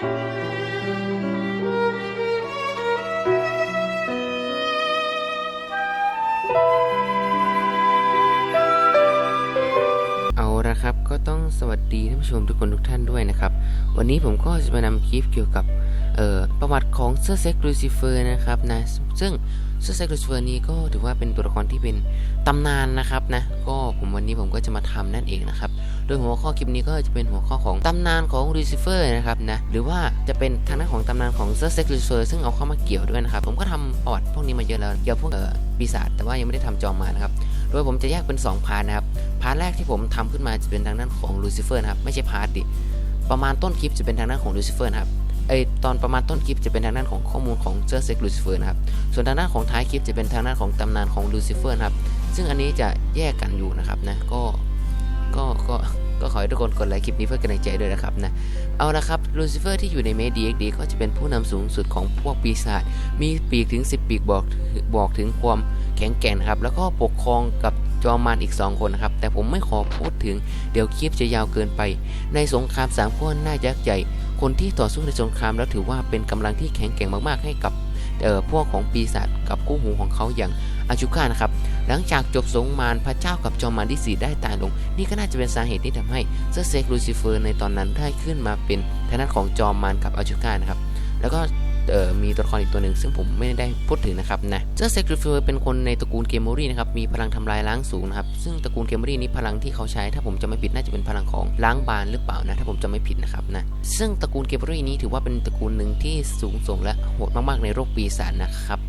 ครับก็ต้องสวัสดีท่านผู้ชมทุกคนทุกท่านด้วยนะครับ วันนี้ผมก็จะมานำคลิปเกี่ยวกับประวัติของเซอร์เซ็กลูซิเฟอร์นะครับนะซึ่ง ซอร์เซ็กลูซิเฟอร์นี้ก็ถือว่าเป็นตัวละครที่เป็นตำนานนะครับนะก็ผมวันนี้ผมก็จะมาทำนั่นเองนะครับ โดยหัวข้อคลิปนี้ก็จะเป็นหัวข้อของตำนานของลูซิเฟอร์นะครับนะหรือว่าจะเป็นทางด้านของตำนานของเซอร์เซ็กลูซิเฟอร์ซึ่งเอาเข้ามาเกี่ยวด้วยนะครับ ผมก็ทำประวัติพวกนี้มาเยอะแล้วเกี่ยวกับพวกเอ่อปีศาจแต่ว่ายังไม่ได้ทำจอมมานะครับโดยผมจะแยกเป็น2พาร์ทนะครับพาร์ทแรกที่ผมทำขึ้นมาจะเป็นทางด้านของลูซิเฟอร์นะครับไม่ใช่พาร์ทดิประมาณต้นคลิปจะเป็นทางด้านของลูซิเฟอร์นะครับ ไอตอนประมาณต้นคลิปจะเป็นทางด้านของข้อมูลของเจอร์เซ็กลูซิเฟอร์นะครับ ส่วนทางด้านของท้ายคลิปจะเป็นทางด้านของตำนานของลูซิเฟอร์นะครับ ซึ่งอันนี้จะแยกกันอยู่นะครับนะ ก็ ก็ ก็ ก็ขอให้ทุกคนกดไลค์คลิปนี้เพื่อกำลังใจด้วยนะครับนะ เอาละครับ ลูซิเฟอร์ที่อยู่ในเมดีเอ็กดีก็จะเป็นผู้นำสูงสุดของพวกปีศาจ มีปีกถึง 10 ปีกบอก บอกถึงความแข็งแกร่งครับ แล้วก็ปกครองกับจอมมารอีก 2 คนนะครับ แต่ผมไม่ขอพูดถึง เดี๋ยวคลิปจะยาวเกินไป ในสงครามสามขั้วหน้ายักษ์ใหญ่ คนที่ต่อสู้ในสงครามแล้วถือว่าเป็นกำลังที่แข็งแกร่งมากๆ ให้กับพวกของปีศาจกับคู่หูของเขาอย่างอาชุก้านะครับ หลังจากจบสงมานพระเจ้ากับจอมมารที่สี่ได้ตายลง นี่ก็น่าจะเป็นสาเหตุที่ทำให้เซอร์เซกลูซิเฟอร์ในตอนนั้นได้ขึ้นมาเป็นทางด้านของจอมมารกับอาชุก้านะครับ แล้วก็ มีตัวละครอีกตัวหนึ่งซึ่งผมไม่ได้พูดถึงนะครับนะเจ้าเซกลูซิเฟอร์เป็นคนในตระกูลเกมอรี่นะครับมีพลังทำลายล้างสูงนะครับซึ่งตระกูลเกมอรี่นี้พลังที่เขาใช้ถ้าผมจะไม่ผิดน่าจะเป็นพลังของล้างบานหรือเปล่านะถ้าผมจะไม่ผิดนะครับนะซึ่งตระกูลเกมอรี่นี้ถือว่าเป็นตระกูลหนึ่งที่สูงส่งและโหดมากๆในโลกปีศาจนะครับ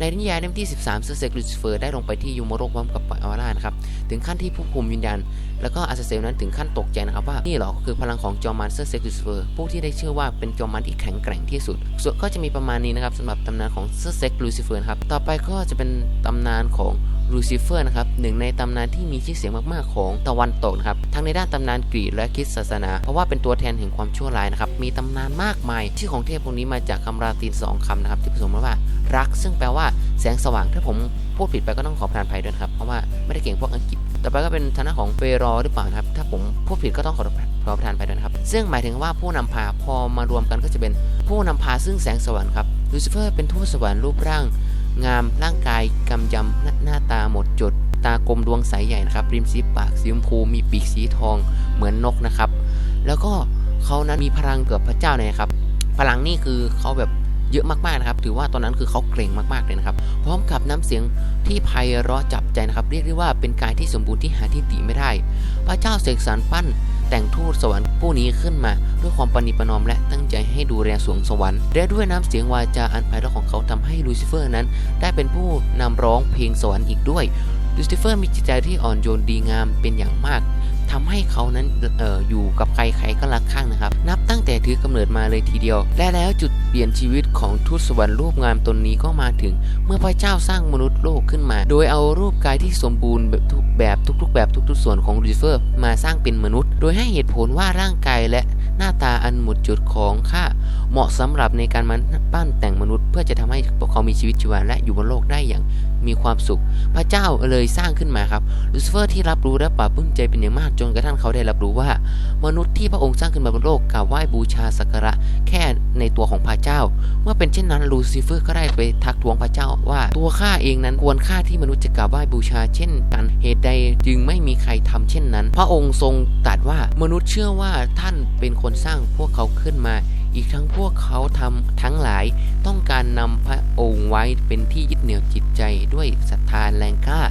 ในนิยายเล่มที่ 13เซอร์เซกลูซิเฟอร์ได้ลงไปที่ยูโมโรพร้อมกับอวาร่านะครับถึงขั้นที่ผู้คุมวิญญาณแล้วก็อาซาเซลนั้นถึงขั้นตกใจนะครับว่านี่หรอคือพลังของจอมานเซอร์เซกลูซิเฟอร์ผู้ที่ได้ชื่อว่าเป็นจอมานที่แข็งแกร่งที่สุด ส่วนก็จะมีประมาณนี้นะครับสำหรับตำนานของเซอร์เซกลูซิเฟอร์ครับต่อไปก็จะเป็นตำนานของลูซิเฟอร์นะครับหนึ่งในตำนานที่มีชื่อเสียงมากๆของตะวันตกนะครับทั้งในด้านตำนานกรีกและคริสต์ศาสนา เพราะว่าเป็นตัวแทนแห่งความชั่วร้ายนะครับมีตำนานมากมาย ชื่อของเทพพวกนี้มาจากคำราตินสองคำนะครับที่ผสมมาว่า รัก ซึ่งแปลว่าแสงสว่างถ้าผมพูดผิดไปก็ต้องขอประทานอภัยด้วยครับ เพราะว่าไม่ได้เก่งพวกอังกฤษ ต่อไปก็เป็นทางด้านของเฟรอหรือเปล่านะครับ ถ้าผมพูดผิดก็ต้องขอขอประทานอภัยด้วยครับ ซึ่งหมายถึงว่าผู้นำพาพอมารวมกันก็จะเป็นผู้นำพาซึ่งแสงสว่างครับลูซิเฟอร์เป็นทูตสวรรค์รูปร่าง งามร่างกายกำยำหน้าหน้าตาหมดจด ตากลมดวงใสใหญ่นะครับ ริมสีปากสีชมพูมีปีกสีทองเหมือนนกนะครับ แล้วก็เขานั้นมีพลังเกือบพระเจ้าเลยครับ พลังนี่คือเขาแบบ เยอะมากๆนะครับ ถือว่าตอนนั้นคือเขาเกรงมากๆเลยนะครับ พร้อมกับน้ำเสียงที่ไพเราะจับใจนะครับ เรียกได้ว่าเป็นกายที่สมบูรณ์ที่หาที่ติไม่ได้ พระเจ้าเสกสรรปั้นแต่งทูตสวรรค์ผู้นี้ขึ้นมาด้วยความปณิปนอมและตั้งใจให้ดูแลสวงสวรรค์และด้วยน้ำเสียงวาจาอันไพเราะของเขาทำให้ลูซิเฟอร์นั้น ได้เป็นผู้นำร้องเพลงสวรรค์อีกด้วยลูซิเฟอร์มีจิตใจที่อ่อนโยนดีงามเป็นอย่างมาก ทำให้เขานั้นเอออยู่กับใครใครก็รักข้างนะครับ นับตั้งแต่ถือกำเนิดมาเลยทีเดียว และแล้วจุดเปลี่ยนชีวิตของทูตสวรรค์รูปงามตนนี้ก็มาถึง เมื่อพระเจ้าสร้างมนุษย์โลกขึ้นมา โดยเอารูปกายที่สมบูรณ์แบบทุกแบบทุกๆ แบบทุกๆ ส่วนของลูซิเฟอร์ มาสร้างเป็นมนุษย์ โดยให้เหตุผลว่าร่างกายและ หน้าตาอันหมดจดของข้าเหมาะสำหรับในการมันปั้นแต่งมนุษย์ เพื่อจะทำให้พวกเขามีชีวิตชีวาและอยู่บนโลกได้อย่างมีความสุข พระเจ้าเลยสร้างขึ้นมาครับลูซิเฟอร์ที่รับรู้และปลาบปลื้มใจเป็นอย่างมากจนกระทั่งเขาได้รับรู้ว่า มนุษย์ที่พระองค์สร้างขึ้นมาบนโลกกราบไหว้บูชาสักการะแค่ในตัวของพระเจ้า เมื่อเป็นเช่นนั้นลูซิเฟอร์ก็ได้ไปทักท้วงพระเจ้าว่าตัวข้าเองนั้นควรค่าที่มนุษย์จะกราบไหว้บูชา เช่นกันเหตุใดจึงไม่มีใครทำเช่นนั้น พระองค์ทรงตรัสว่ามนุษย์เชื่อว่าท่านเป็นคนนสร้างพวกเขาขึ้นมา อีกทั้งพวกเขาทำทั้งหลายต้องการนำพระองค์ไว้เป็นที่ยึดเหนี่ยวจิตใจด้วยศรัทธาแรงกล้า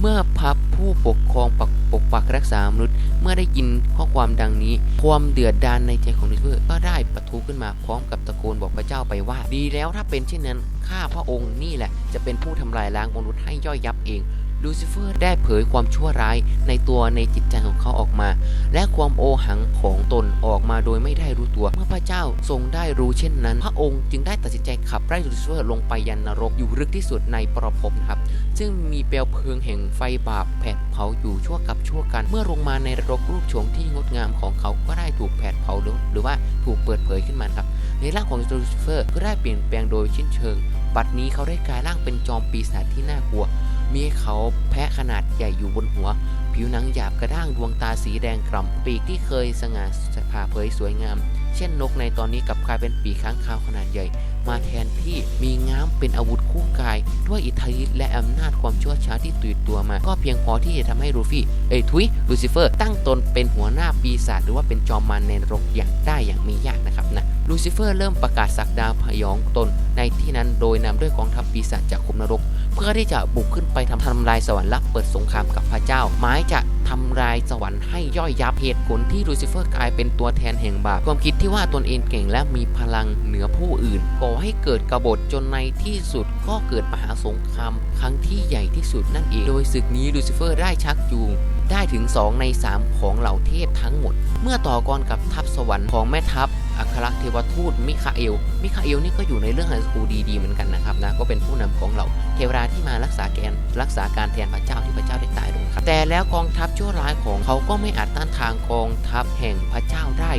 เมื่อพระผู้ปกครองปกปกปักรักษามนุษย์ เมื่อได้ยินข้อความดังนี้ ความเดือดดานในใจของลูซิเฟอร์ก็ได้ปะทุขึ้นมาพร้อมกับตะโกนบอกพระเจ้าไปว่า ดีแล้วถ้าเป็นเช่นนั้นข้าพระองค์นี่แหละจะเป็นผู้ทำลายล้างมนุษย์ให้ย่อยยับเอง ลูซิเฟอร์ได้เผยความชั่วร้ายในตัวในจิตใจของเขาออกมา และความโอหังของตนออกมาโดยไม่ได้รู้ตัว เมื่อพระเจ้าทรงได้รู้เช่นนั้น พระองค์จึงได้ตัดสินใจขับไล่ลูซิเฟอร์ลงไปยันนรกอยู่ลึกที่สุดในปรภพนะครับ ซึ่งมีเปลวเพลิงแห่งไฟบาปแผดเผาอยู่ชั่วกับชั่วกัน เมื่อลงมาในนรกรูปโฉมที่งดงามของเขาก็ได้ถูกแผดเผาหรือว่าถูกเปิดเผยขึ้นมาครับในร่างของลูซิเฟอร์ก็ได้เปลี่ยนแปลงโดยชิ้นเชิง บัดนี้เขาได้กลายร่างเป็นจอมปีศาจที่น่ากลัว มีเขาแพะขนาดใหญ่อยู่บนหัว ผิวหนังหยาบกระด้างดวงตาสีแดงกล่ำปีกที่เคยสง่าผ่าเผยสวยงาม เช่นนกในตอนนี้กลับกลายเป็นปีกค้างคาวขนาดใหญ่ มาแทนที่มีง้ามเป็นอาวุธคู่กาย ด้วยอิทธิฤทธิ์และอำนาจความชั่วช้าที่ติดตัวมา ก็เพียงพอที่จะทำให้ลูฟี่เอ้ยทุยลูซิเฟอร์ ตั้งตนเป็นหัวหน้าปีศาจหรือว่าเป็นจอมมารในรกอย่างได้อย่างม่ยากนะครับนะ ลูซิเฟอร์เริ่มประกาศสักดาพยองตนในที่นั้นโดยนำด้วยกองทัพปีศาจจากขุมนรก เพื่อที่จะบุกขึ้นไปทำทำลายสวรรค์และเปิดสงครามกับพระเจ้า หมายจะทำลายสวรรค์ให้ย่อยยับเหตุผลที่ลูซิเฟอร์กลายเป็นตัวแทนแห่งบาปความคิดที่ว่าตนเองเก่งและมีพลังเหนือผู้อื่นก่อให้เกิดกบฏจนในที่สุดก็เกิดมหาสงครามครั้งที่ใหญ่ที่สุดนั่นเองโดยศึกนี้ลูซิเฟอร์ได้ชักจูง ได้ถึง 2 ใน 3 ของเหล่าเทพทั้งหมด เมื่อต่อกรกับทัพสวรรค์ของแม่ทัพอัครเทวทูตมิคาเอล มิคาเอลนี่ก็อยู่ในเรื่องไฮสคูดีๆเหมือนกันนะครับนะ ก็เป็นผู้นำของเหล่าเทวราที่มารักษาแกนรักษาการแทนพระเจ้าที่พระเจ้าได้ตายลงครับ แต่แล้วกองทัพชั่วร้ายของเขาก็ไม่อาจต้านทานกองทัพแห่งพระเจ้าได้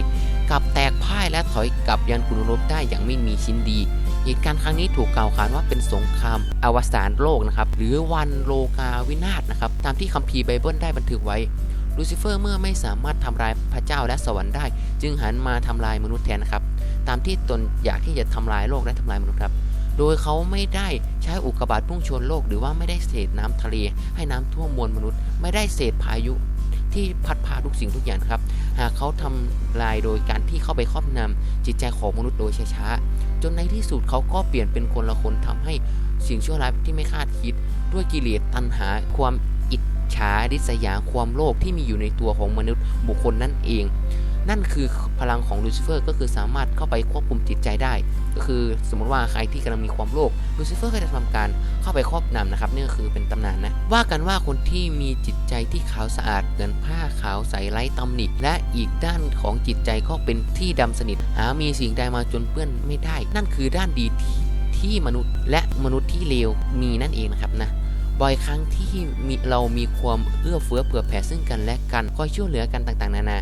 กลับแตกพ่ายและถอยกลับยันกุลรบได้อย่างไม่มีชิ้นดี เหตุการณ์ครั้งนี้ถูกกล่าวขานว่าเป็นสงครามอวสานโลกนะครับหรือวันโลกาวินาศนะครับตามที่คัมภีร์ไบเบิลได้บันทึกไว้ลูซิเฟอร์เมื่อไม่สามารถทำลายพระเจ้าและสวรรค์ได้ จึงหันมาทำลายมนุษย์แทนนะครับ ตามที่ตนอยากที่จะทำลายโลกและทำลายมนุษย์ครับ โดยเขาไม่ได้ใช้อุกกาบาตพุ่งชนโลก หรือว่าไม่ได้เศษน้ำทะเลให้น้ำท่วมมวลมนุษย์ ไม่ได้เศษพายุ ที่พัดพาทุกสิ่งทุกอย่างครับ หากเขาทำลายโดยการที่เข้าไปครอบงำจิตใจของมนุษย์โดยช้าๆจนในที่สุดเขาก็เปลี่ยนเป็นคนละคนทำให้สิ่งชั่วร้ายที่ไม่คาดคิด ด้วยกิเลสตัณหาความอิจฉาริษยาความโลภที่มีอยู่ในตัวของมนุษย์บุคคลนั่นเอง นั่นคือ พลังของลูซิเฟอร์ก็คือสามารถเข้าไปควบคุมจิตใจได้ ก็คือสมมติว่าใครที่กำลังมีความโลภลูซิเฟอร์ก็จะทำการเข้าไปครอบงำนะครับนี่ก็คือเป็นตำนานนะว่ากันว่าคนที่มีจิตใจที่ขาวสะอาดเหมือนผ้าขาวใสไร้ตำหนิและอีกด้านของจิตใจก็เป็นที่ดำสนิท หามีสิ่งใดมาจนเปื้อนไม่ได้ นั่นคือด้านดีที่ที่มนุษย์และมนุษย์ที่เลวมีนั่นเองนะครับนะบ่อยครั้งที่มีเรามีความเอื้อเฟื้อเผื่อแผ่ซึ่งกันและกันคอยช่วยเหลือกันต่างๆ นานา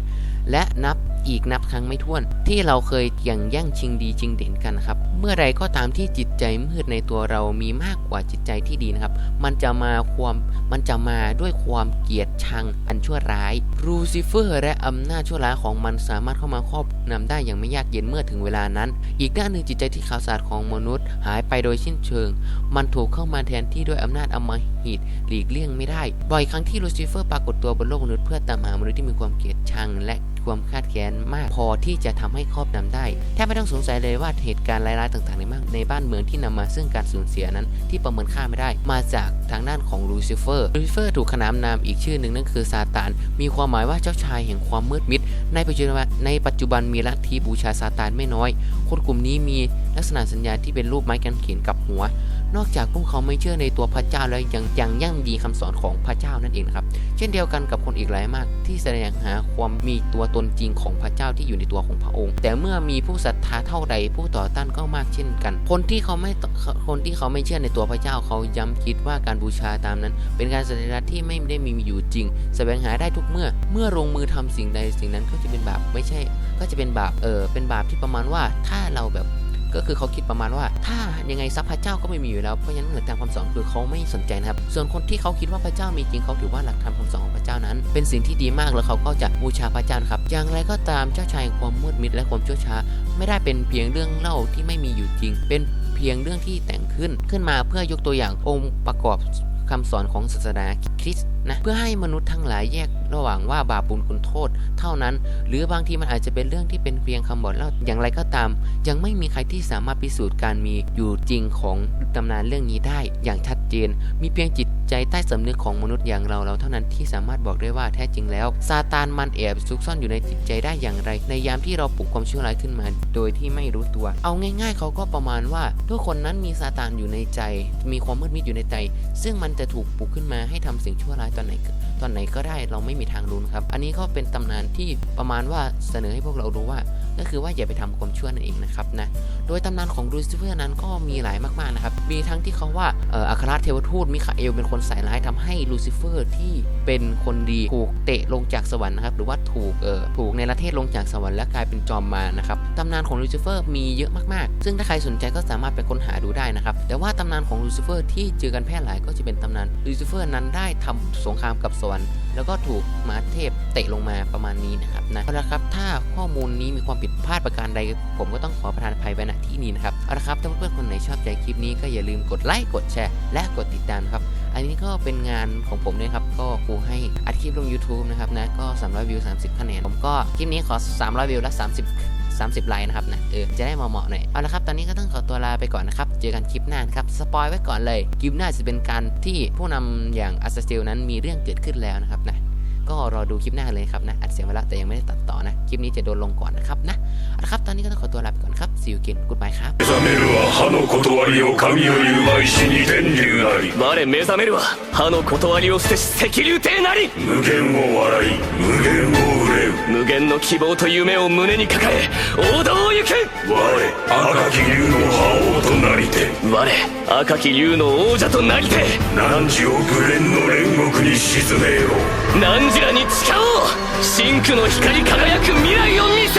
และนับ อีกนับครั้งไม่ถ้วน ที่เราเคยอย่างแย่งชิงดีชิงเด่นกันนะครับ เมื่อใดก็ตามที่จิตใจมืดในตัวเรามีมากกว่าจิตใจที่ดีนะครับ มันจะมาความมันจะมาด้วยความเกลียดชังอันชั่วร้ายรูซิเฟอร์และอำนาจชั่วร้ายของมันสามารถเข้ามาครอบนำได้อย่างไม่ยากเย็นเมื่อถึงเวลานั้น อีกด้านหนึ่งจิตใจที่ขาวสะอาดของมนุษย์ หายไปโดยสิ้นเชิง มันถูกเข้ามาแทนที่ด้วยอำนาจอมหิตหลีกเลี่ยงไม่ได้ บ่อยครั้งที่ลูซิเฟอร์ปรากฏตัวบนโลกมนุษย์เพื่อตามหามนุษย์ที่มีความเกลียดชังและความคาดแค้นมากพอที่จะทำให้ครอบนำได้แทบไม่ต้องสงสัยเลยว่าเหตุการณ์ร้ายๆต่างๆในบ้านในบ้านเมืองที่นำมาซึ่งการสูญเสียนั้นที่ประเมินค่าไม่ได้ มาจากทางด้านของลูซิเฟอร์ลูซิเฟอร์ถูกขนานนามอีกชื่อหนึ่งนั่นคือซาตาน มีความหมายว่าเจ้าชายแห่งความมืดมิด ในปัจจุบันในปัจจุบันมีลัทธิบูชาซาตานไม่น้อย คนกลุ่มนี้มีลักษณะสัญญาที่เป็นรูปไม้กางเขนกับหัว นอกจากพวกเขาไม่เชื่อในตัวพระเจ้าแล้วยังยังยั่งดีคำสอนของพระเจ้านั่นเองนะครับ เช่นเดียวกันกับคนอีกหลายมาก ที่แสดงหาความมีตัวตนจริงของพระเจ้าที่อยู่ในตัวของพระองค์ แต่เมื่อมีผู้ศรัทธาเท่าใดผู้ต่อต้านก็มากเช่นกัน คนที่เขาไม่คนที่เขาไม่เชื่อในตัวพระเจ้าเขาย้ำคิดว่าการบูชาตามนั้น เป็นการแสดงที่ไม่ได้มีอยู่จริงแสวงหาได้ทุกเมื่อ เมื่อลงมือทำสิ่งใดสิ่งนั้นก็จะเป็นบาปไม่ใช่ ก็จะเป็นบาปเออเป็นบาปที่ประมาณว่าถ้าเราแบบ ก็คือเขาคิดประมาณว่า ถ้ายังไงทรัพย์พระเจ้าก็ไม่มีอยู่แล้วเพราะฉะนั้นหลักธรรมคำสอนคือเขาไม่สนใจนะครับ ส่วนคนที่เขาคิดว่าพระเจ้ามีจริงเขาถือว่าหลักธรรมคำสอนของพระเจ้านั้น เป็นสิ่งที่ดีมากแล้วเขาก็จะบูชาพระเจ้าครับ อย่างไรก็ตามเจ้าชายความมืดมิดและความชั่วช้า ไม่ได้เป็นเพียงเรื่องเล่าที่ไม่มีอยู่จริง เป็นเพียงเรื่องที่แต่งขึ้นขึ้นมาเพื่อยกตัวอย่างองค์ประกอบ คำสอนของศาสนาคริสต์นะเพื่อให้มนุษย์ทั้งหลายแยกระหว่างว่าบาปบุญคุณโทษ เท่านั้น หรือบางทีมันอาจจะเป็นเรื่องที่เป็นเพียงคำบอกเล่าอย่างไรก็ตาม ยังไม่มีใครที่สามารถพิสูจน์การมีอยู่จริงของตำนานเรื่องนี้ได้อย่างชัดเจน มีเพียงจิตใจใต้สำนึกของมนุษย์อย่างเราเราเท่านั้นที่สามารถบอกได้ว่าแท้จริงแล้วซาตานมันแอบซุกซ่อนอยู่ในจิตใจได้อย่างไร ในยามที่เราปลุกความชั่วร้ายขึ้นมา โดยที่ไม่รู้ตัว เอาง่าย ๆ เขาก็ประมาณว่าทุกคนนั้นมีซาตานอยู่ในใจ มีความมืดมิดอยู่ในใจ ซึ่งมันจะถูกปลุกขึ้นมาให้ทำสิ่งชั่วร้ายตอนไหนก็ ตอนไหนก็ได้เราไม่มีทางรู้นะครับ อันนี้ก็เป็นตำนานที่ประมาณว่าเสนอให้พวกเรารู้ว่า ก็คือว่าอย่าไปทำความชั่วนั่นเองนะครับนะ โดยตำนานของลูซิเฟอร์นั้นก็มีหลายมากๆนะครับ มีทั้งที่เขาว่าอ,อัครเทวทูตมิคาเอลเป็นคนสายร้ายทำให้ลูซิเฟอร์ที่เป็นคนดีถูกเตะลงจากสวรรค์นะครับ หรือว่าถูกเอ่อถูกในประเทศลงจากสวรรค์และกลายเป็นจอมมานะครับ ตำนานของลูซิเฟอร์มีเยอะมากๆ ซึ่งถ้าใครสนใจก็สามารถไปค้นหาดูได้นะครับ แต่ว่าตำนานของลูซิเฟอร์ที่เจอกันแพร่หลายก็จะเป็นตำนานลูซิเฟอร์นั้นได้ทำสงครามกับสวรรค์แล้วก็ถูกมาเทพเตะลงมาประมาณนี้นะครับนะเอาละครับถ้าข้อมูลนี้มีความผิดพลาดประการใด ผมก็ต้องขอประทานภัยไว้ณที่นี้นะครับเอาละครับถ้าเพื่อนๆคนไหนชอบใจคลิปนี้ก็อย่าลืมกดไลค์กดแชร์และกดติดตามครับอันนี้ก็เป็นงานของผมเลยครับก็ครูให้อัดคลิปลง YouTube นะครับนะก็ 300 วิว 30 คะแนนผมก็คลิปนี้ขอ 300 วิวและ 30 30 ไลค์นะครับนะ เออ จะได้เหมาะๆหน่อย เอาละครับ ตอนนี้ก็ต้องขอตัวลาไปก่อนนะครับ เจอกันคลิปหน้านะครับ สปอยไว้ก่อนเลย คลิปหน้าจะเป็นการที่ผู้นำอย่างอัสเซลนั้นมีเรื่องเกิดขึ้นแล้วนะครับนะ ก็รอดูคลิปหน้าเลยครับนะ อัดเสียงไว้แล้วแต่ยังไม่ได้ตัดต่อนะ คลิปนี้จะโดนลงก่อนนะครับนะ เอาละครับ ตอนนี้ก็ต้องขอตัวลาไปก่อนครับ see you again goodbye ครับ 目覚めるは歯の断りを神より奪いしに天竜なり我目覚めるは歯の断りを捨てし赤竜亭なり無限を の希望と夢を胸に抱え王道を行く。我赤き竜の覇王となりて。我赤き竜の王者となりて。何十億連の煉獄に沈めよう。汝らに誓おう。真紅の光り輝く未来を見